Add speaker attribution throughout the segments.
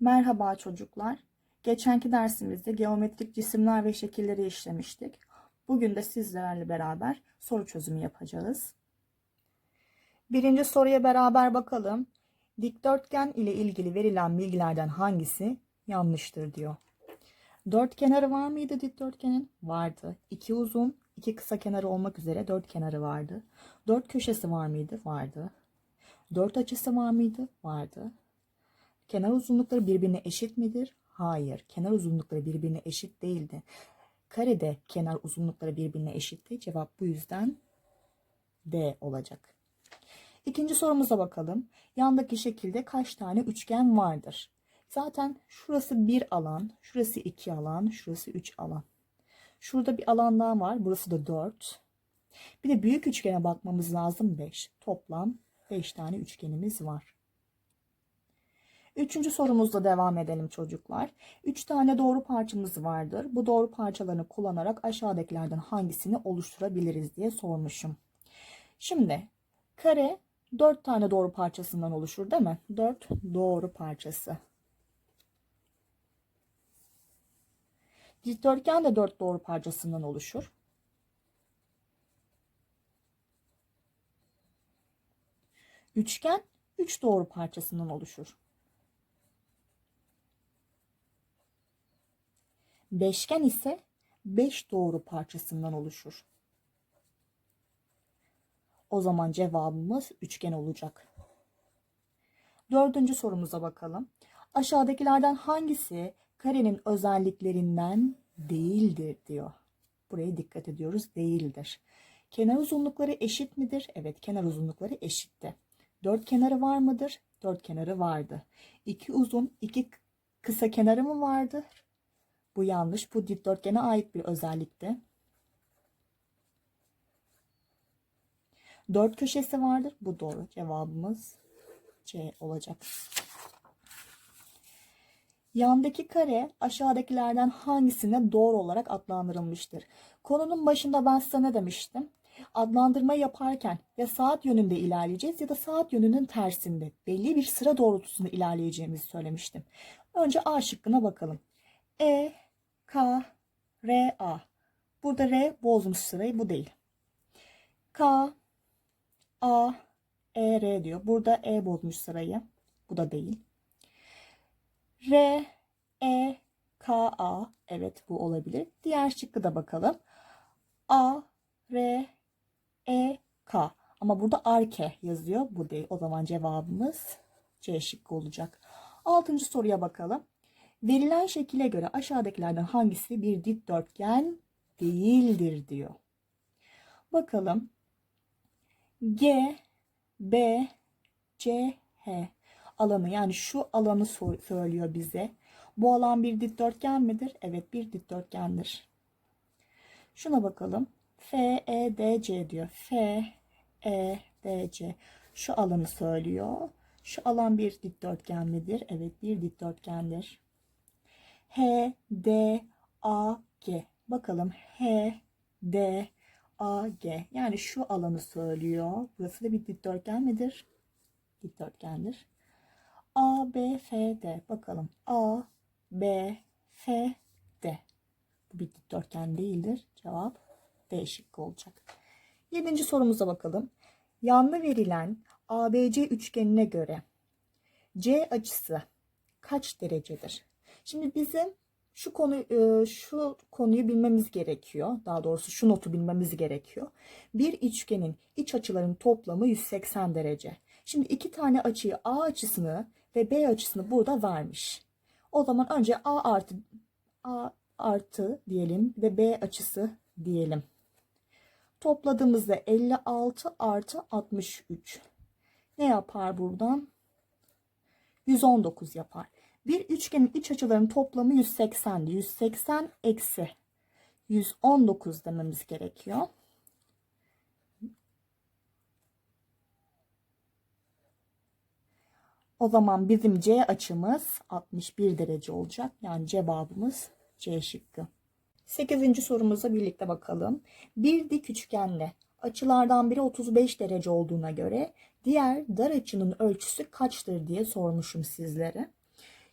Speaker 1: Merhaba çocuklar. Geçenki dersimizde geometrik cisimler ve şekilleri işlemiştik. Bugün de sizlerle beraber soru çözümü yapacağız. Birinci soruya beraber bakalım. Dikdörtgen ile ilgili verilen bilgilerden hangisi yanlıştır diyor. Dört kenarı var mıydı dikdörtgenin? Vardı. İki uzun, iki kısa kenarı olmak üzere dört kenarı vardı. Dört köşesi var mıydı? Vardı. Dört açısı var mıydı? Vardı. Kenar uzunlukları birbirine eşit midir? Hayır. Kenar uzunlukları birbirine eşit değildi. Karede kenar uzunlukları birbirine eşitti. Cevap bu yüzden D olacak. İkinci sorumuza bakalım. Yandaki şekilde kaç tane üçgen vardır? Zaten şurası bir alan, şurası iki alan, şurası üç alan. Şurada bir alan daha var. Burası da dört. Bir de büyük üçgene bakmamız lazım 5. Toplam 5 tane üçgenimiz var. Üçüncü sorumuzla devam edelim çocuklar. Üç tane doğru parçamız vardır. Bu doğru parçalarını kullanarak aşağıdakilerden hangisini oluşturabiliriz diye sormuşum. Şimdi kare dört tane doğru parçasından oluşur değil mi? Dört doğru parçası. Dikdörtgen de dört doğru parçasından oluşur. Üçgen üç doğru parçasından oluşur. Beşgen ise 5 doğru parçasından oluşur. O zaman cevabımız üçgen olacak. Dördüncü sorumuza bakalım. Aşağıdakilerden hangisi karenin özelliklerinden değildir diyor. Buraya dikkat ediyoruz. Değildir. Kenar uzunlukları eşit midir? Evet kenar uzunlukları eşitti. Dört kenarı var mıdır? Dört kenarı vardı. İki uzun, iki kısa kenarı mı vardı? Bu yanlış. Bu dikdörtgene ait bir özellikti. Dört köşesi vardır. Bu doğru. Cevabımız C olacak. Yandaki kare aşağıdakilerden hangisine doğru olarak adlandırılmıştır? Konunun başında ben size ne demiştim? Adlandırma yaparken ya saat yönünde ilerleyeceğiz ya da saat yönünün tersinde belli bir sıra doğrultusunda ilerleyeceğimizi söylemiştim. Önce A şıkkına bakalım. E, K, R, A. Burada R bozmuş sırayı bu değil. K, A, E, R diyor. Burada E bozmuş sırayı. Bu da değil. R, E, K, A. Evet bu olabilir. Diğer şıkkı da bakalım. A, R, E, K. Ama burada arke yazıyor. Bu değil. O zaman cevabımız C şıkkı olacak. Altıncı soruya bakalım. Verilen şekile göre aşağıdakilerden hangisi bir dikdörtgen değildir diyor. Bakalım. G, B, C, H alanı yani şu alanı söylüyor bize. Bu alan bir dikdörtgen midir? Evet bir dikdörtgendir. Şuna bakalım. F, E, D, C diyor. F, E, D, C. Şu alanı söylüyor. Şu alan bir dikdörtgen midir? Evet bir dikdörtgendir. H, D, A, G. Bakalım H, D, A, G. Yani şu alanı söylüyor. Burası da bir dikdörtgen midir? Dikdörtgendir. A, B, F, D. Bakalım A, B, F, D. Bu bir dikdörtgen değildir. Cevap D şıkkı olacak. Yedinci sorumuza bakalım. Yanlı verilen ABC üçgenine göre C açısı kaç derecedir? Şimdi bizim şu konu e, şu konuyu bilmemiz gerekiyor. Daha doğrusu şu notu bilmemiz gerekiyor. Bir üçgenin iç açılarının toplamı 180 derece. Şimdi iki tane açıyı A açısını ve B açısını burada vermiş. O zaman önce A artı A artı diyelim ve B açısı diyelim. Topladığımızda 56 artı 63. Ne yapar buradan? 119 yapar. Bir üçgenin iç açılarının toplamı 180'di. 180 eksi 119 dememiz gerekiyor. O zaman bizim C açımız 61 derece olacak. Yani cevabımız C şıkkı. 8. sorumuza birlikte bakalım. Bir dik üçgenle açılardan biri 35 derece olduğuna göre diğer dar açının ölçüsü kaçtır diye sormuşum sizlere.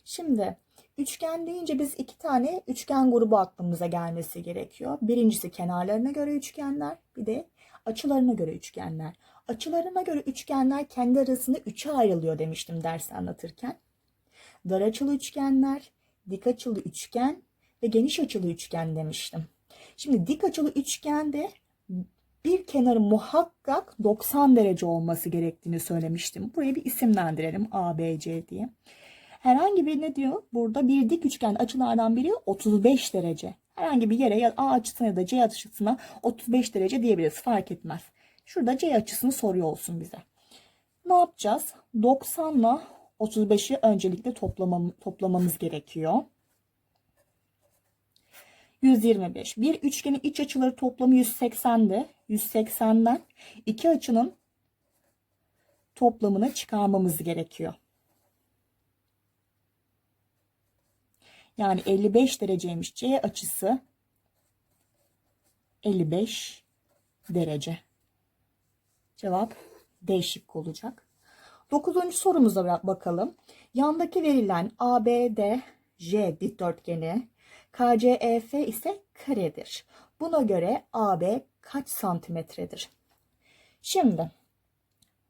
Speaker 1: Şimdi üçgen deyince biz iki tane üçgen grubu aklımıza gelmesi gerekiyor. Birincisi kenarlarına göre üçgenler, bir de açılarına göre üçgenler. Açılarına göre üçgenler kendi arasında üçe ayrılıyor demiştim ders anlatırken. Dar açılı üçgenler, dik açılı üçgen ve geniş açılı üçgen demiştim. Şimdi dik açılı üçgende bir kenarı muhakkak 90 derece olması gerektiğini söylemiştim. Buraya bir isimlendirelim ABC diye. Herhangi bir ne diyor? Burada bir dik üçgen açılardan biri 35 derece. Herhangi bir yere ya A açısına ya da C açısına 35 derece diyebiliriz. Fark etmez. Şurada C açısını soruyor olsun bize. Ne yapacağız? 90 ile 35'i öncelikle toplamam, toplamamız gerekiyor. 125. Bir üçgenin iç açıları toplamı 180'de. 180'den iki açının toplamını çıkarmamız gerekiyor. Yani 55 dereceymiş C açısı 55 derece. Cevap D şıkkı olacak. Dokuzuncu sorumuza bakalım. Yandaki verilen ABDJ dikdörtgeni KCEF ise karedir. Buna göre AB kaç santimetredir? Şimdi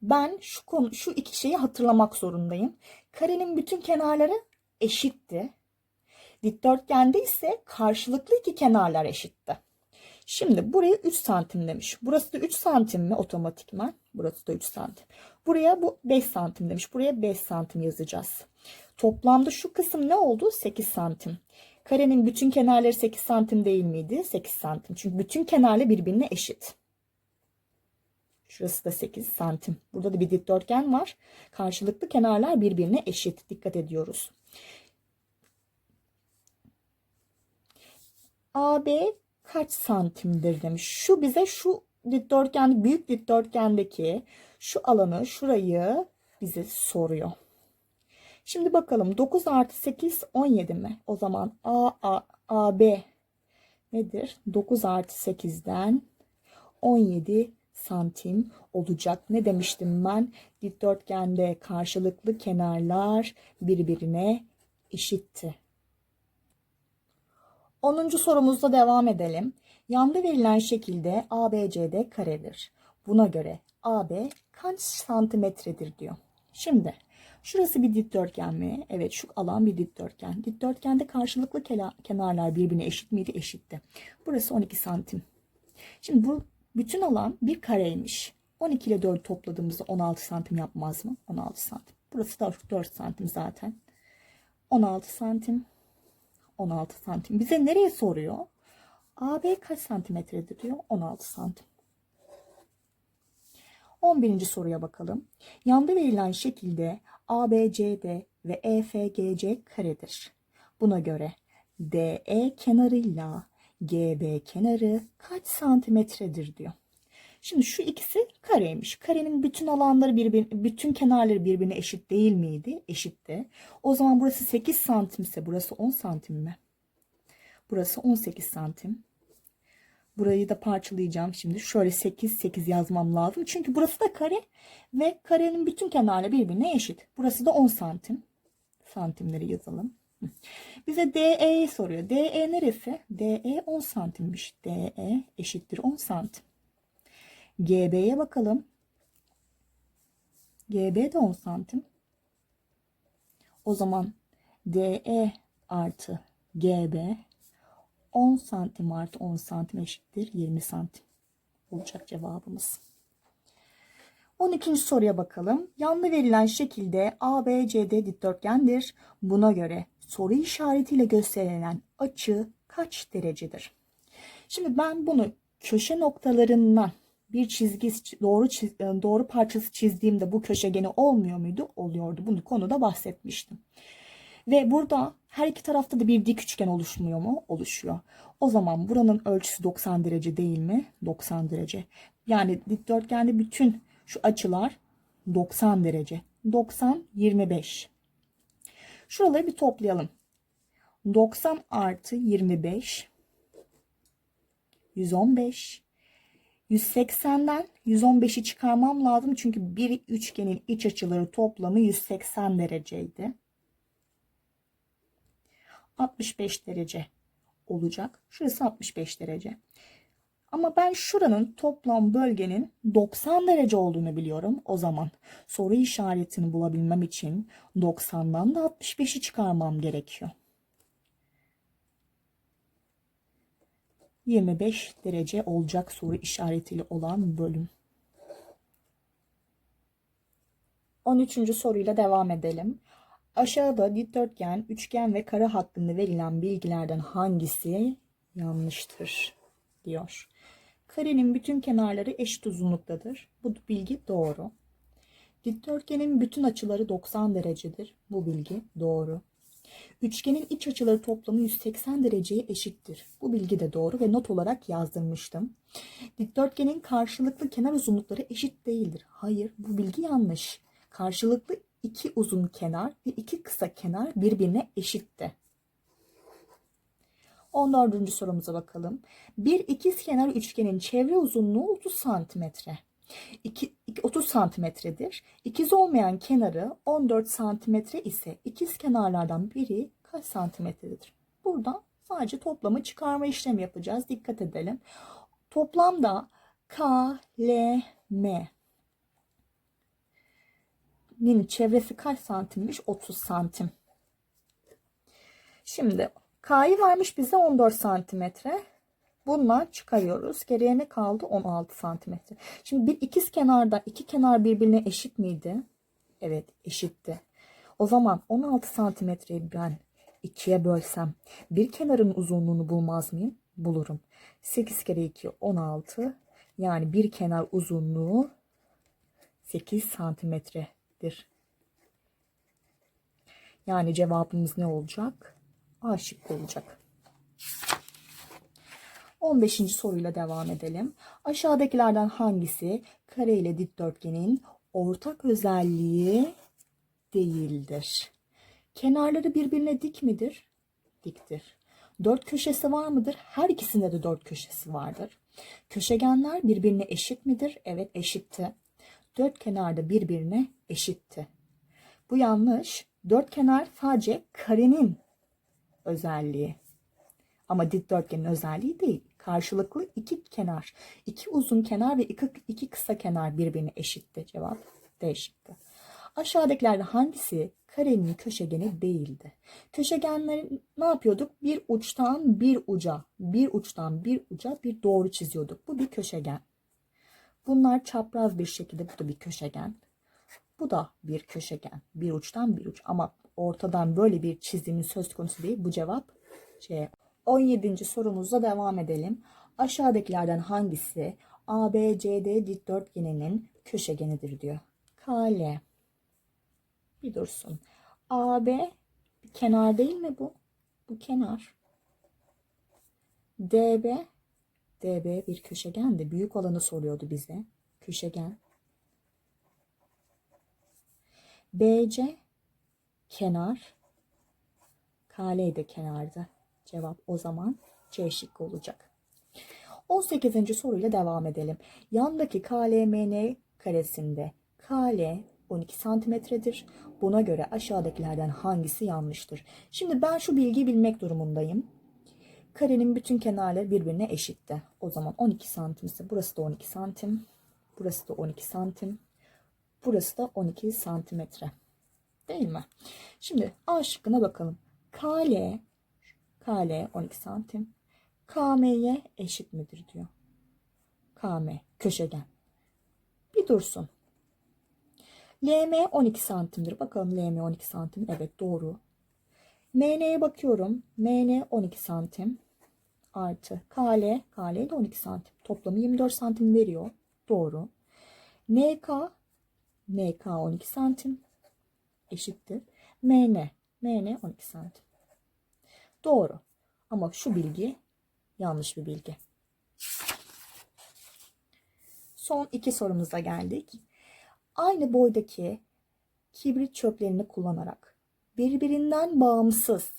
Speaker 1: ben şu konu şu iki şeyi hatırlamak zorundayım. Karenin bütün kenarları eşitti. Dikdörtgende ise karşılıklı iki kenarlar eşitti. Şimdi buraya 3 santim demiş. Burası da 3 santim mi otomatikman? Burası da 3 santim. Buraya bu 5 santim demiş. Buraya 5 santim yazacağız. Toplamda şu kısım ne oldu? 8 santim. Karenin bütün kenarları 8 santim değil miydi? 8 santim. Çünkü bütün kenarları birbirine eşit. Şurası da 8 santim. Burada da bir dikdörtgen var. Karşılıklı kenarlar birbirine eşit. Dikkat ediyoruz. AB kaç santimdir demiş. Şu bize şu dikdörtgen, büyük dikdörtgendeki şu alanı, şurayı bize soruyor. Şimdi bakalım 9 artı 8 17 mi? O zaman A, A, AB nedir? 9 artı 8'den 17 santim olacak. Ne demiştim ben? Dikdörtgende karşılıklı kenarlar birbirine eşitti. 10. sorumuzda devam edelim. Yanda verilen şekilde ABCD karedir. Buna göre AB kaç santimetredir diyor. Şimdi şurası bir dikdörtgen mi? Evet şu alan bir dikdörtgen. Dikdörtgende karşılıklı kenarlar birbirine eşit miydi? Eşitti. Burası 12 santim. Şimdi bu bütün alan bir kareymiş. 12 ile 4 topladığımızda 16 santim yapmaz mı? 16 santim. Burası da 4 santim zaten. 16 santim. 16 santim. Bize nereye soruyor? AB kaç santimetredir diyor. 16 santim. 11. soruya bakalım. Yanda verilen şekilde ABCD ve EFGC karedir. Buna göre DE kenarıyla GB kenarı kaç santimetredir diyor. Şimdi şu ikisi kareymiş. Karenin bütün alanları birbirine, bütün kenarları birbirine eşit değil miydi? Eşitti. O zaman burası 8 santimse burası 10 santim mi? Burası 18 santim. Burayı da parçalayacağım şimdi. Şöyle 8 8 yazmam lazım. Çünkü burası da kare ve karenin bütün kenarları birbirine eşit. Burası da 10 santim. Santimleri yazalım. Bize DE'yi soruyor. DE neresi? DE 10 santimmiş. DE eşittir 10 santim. GB'ye bakalım. GB de 10 santim. O zaman DE artı GB 10 santim artı 10 santim eşittir 20 santim olacak cevabımız. 12. soruya bakalım. Yanlı verilen şekilde ABCD dikdörtgendir. Buna göre soru işaretiyle gösterilen açı kaç derecedir? Şimdi ben bunu köşe noktalarından bir çizgi doğru çiz, doğru parçası çizdiğimde bu köşegeni olmuyor muydu? Oluyordu. Bunu konuda bahsetmiştim. Ve burada her iki tarafta da bir dik üçgen oluşmuyor mu? Oluşuyor. O zaman buranın ölçüsü 90 derece değil mi? 90 derece. Yani dikdörtgende bütün şu açılar 90 derece. 90, 25. Şuraları bir toplayalım. 90 artı 25 115 180'den 115'i çıkarmam lazım. Çünkü bir üçgenin iç açıları toplamı 180 dereceydi. 65 derece olacak. Şurası 65 derece. Ama ben şuranın toplam bölgenin 90 derece olduğunu biliyorum. O zaman soru işaretini bulabilmem için 90'dan da 65'i çıkarmam gerekiyor. 25 derece olacak soru işaretiyle olan bölüm. 13. soruyla devam edelim. Aşağıda dikdörtgen, üçgen ve kare hakkında verilen bilgilerden hangisi yanlıştır diyor. Karenin bütün kenarları eşit uzunluktadır. Bu bilgi doğru. Dikdörtgenin bütün açıları 90 derecedir. Bu bilgi doğru. Üçgenin iç açıları toplamı 180 dereceye eşittir. Bu bilgi de doğru ve not olarak yazdırmıştım. Dikdörtgenin karşılıklı kenar uzunlukları eşit değildir. Hayır, bu bilgi yanlış. Karşılıklı iki uzun kenar ve iki kısa kenar birbirine eşitti. 14. sorumuza bakalım. Bir ikizkenar üçgenin çevre uzunluğu 30 santimetre. İki- 30 santimetredir. İkiz olmayan kenarı 14 santimetre ise ikiz kenarlardan biri kaç santimetredir? Burada sadece toplamı çıkarma işlemi yapacağız. Dikkat edelim. Toplamda K, L, M nin çevresi kaç santimmiş? 30 santim. Şimdi K'yı vermiş bize 14 santimetre. Bundan çıkarıyoruz. Geriye ne kaldı? 16 santimetre. Şimdi bir ikiz kenarda iki kenar birbirine eşit miydi? Evet eşitti. O zaman 16 santimetreyi ben ikiye bölsem bir kenarın uzunluğunu bulmaz mıyım? Bulurum. 8 kere 2 16 yani bir kenar uzunluğu 8 santimetredir. Yani cevabımız ne olacak? A olacak. 15. soruyla devam edelim. Aşağıdakilerden hangisi kare ile dikdörtgenin ortak özelliği değildir? Kenarları birbirine dik midir? Diktir. Dört köşesi var mıdır? Her ikisinde de dört köşesi vardır. Köşegenler birbirine eşit midir? Evet eşitti. Dört kenarda birbirine eşitti. Bu yanlış. Dört kenar sadece karenin özelliği. Ama dikdörtgenin özelliği değil. Karşılıklı iki kenar, iki uzun kenar ve iki, iki kısa kenar birbirine eşitti. Cevap D şıkkı. Aşağıdakilerden hangisi karenin köşegeni değildi? Köşegenleri ne yapıyorduk? Bir uçtan bir uca, bir uçtan bir uca bir doğru çiziyorduk. Bu bir köşegen. Bunlar çapraz bir şekilde bu da bir köşegen. Bu da bir köşegen. Bir uçtan bir uç ama ortadan böyle bir çizimin söz konusu değil. Bu cevap C. 17. sorumuzla devam edelim. Aşağıdakilerden hangisi ABCD dikdörtgeninin köşegenidir diyor. KL. Bir dursun. AB kenar değil mi bu? Bu kenar. DB DB bir köşegendi. Büyük olanı soruyordu bize. Köşegen. BC kenar. KL de kenarda. Cevap o zaman C şıkkı olacak. 18. soruyla devam edelim. Yandaki KLMN karesinde KL 12 santimetredir. Buna göre aşağıdakilerden hangisi yanlıştır? Şimdi ben şu bilgiyi bilmek durumundayım. Karenin bütün kenarları birbirine eşitti. O zaman 12 santim ise burası da 12 santim. Burası da 12 santim. Burası da 12 santimetre. Değil mi? Şimdi A şıkkına bakalım. KL KL 12 santim. KM'ye eşit midir diyor. KM köşegen. Bir dursun. LM 12 santimdir. Bakalım LM 12 santim. Evet doğru. MN'ye bakıyorum. MN 12 santim. Artı KL. KL de 12 santim. Toplamı 24 santim veriyor. Doğru. NK. NK 12 santim. Eşittir. MN. MN 12 santim. Doğru. Ama şu bilgi yanlış bir bilgi. Son iki sorumuza geldik. Aynı boydaki kibrit çöplerini kullanarak birbirinden bağımsız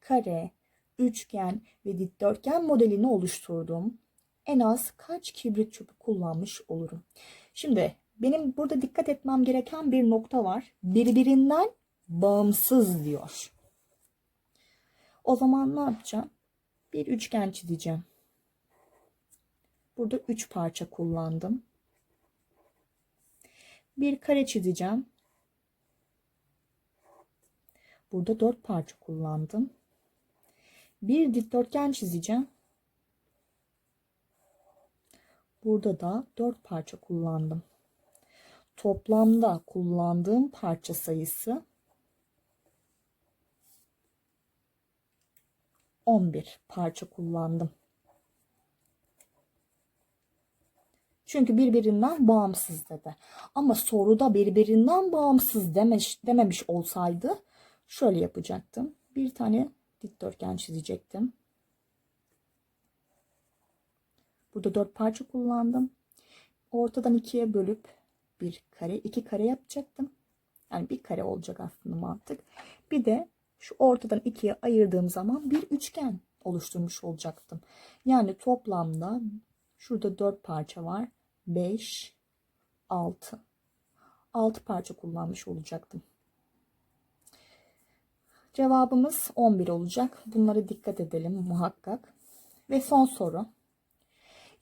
Speaker 1: kare, üçgen ve dikdörtgen modelini oluşturdum. En az kaç kibrit çöpü kullanmış olurum? Şimdi benim burada dikkat etmem gereken bir nokta var. Birbirinden bağımsız diyor. O zaman ne yapacağım? Bir üçgen çizeceğim. Burada üç parça kullandım. Bir kare çizeceğim. Burada dört parça kullandım. Bir dikdörtgen çizeceğim. Burada da dört parça kullandım. Toplamda kullandığım parça sayısı 11 parça kullandım. Çünkü birbirinden bağımsız dedi. Ama soruda birbirinden bağımsız demiş, dememiş olsaydı şöyle yapacaktım. Bir tane dikdörtgen çizecektim. Burada dört parça kullandım. Ortadan ikiye bölüp bir kare, iki kare yapacaktım. Yani bir kare olacak aslında mantık. Bir de şu ortadan ikiye ayırdığım zaman bir üçgen oluşturmuş olacaktım. Yani toplamda şurada dört parça var. 5, 6. 6 parça kullanmış olacaktım. Cevabımız 11 olacak. Bunlara dikkat edelim muhakkak. Ve son soru.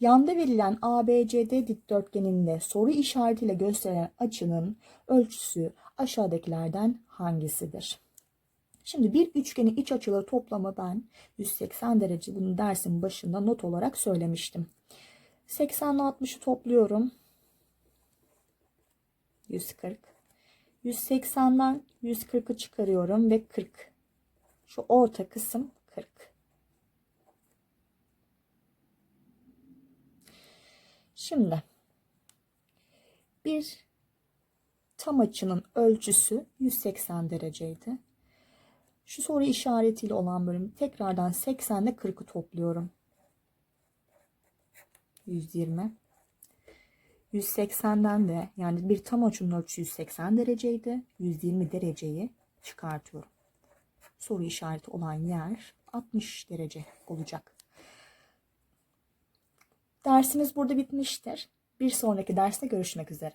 Speaker 1: Yanda verilen ABCD dikdörtgeninde soru işaretiyle gösterilen açının ölçüsü aşağıdakilerden hangisidir? Şimdi bir üçgenin iç açıları toplamı ben 180 derece bunu dersin başında not olarak söylemiştim. 80 ile 60'ı topluyorum. 140. 180'den 140'ı çıkarıyorum ve 40. Şu orta kısım 40. Şimdi bir tam açının ölçüsü 180 dereceydi. Şu soru işaretiyle olan bölümü tekrardan 80 ile 40'ı topluyorum. 120. 180'den de yani bir tam açının ölçüsü 180 dereceydi. 120 dereceyi çıkartıyorum. Soru işareti olan yer 60 derece olacak. Dersimiz burada bitmiştir. Bir sonraki derste görüşmek üzere.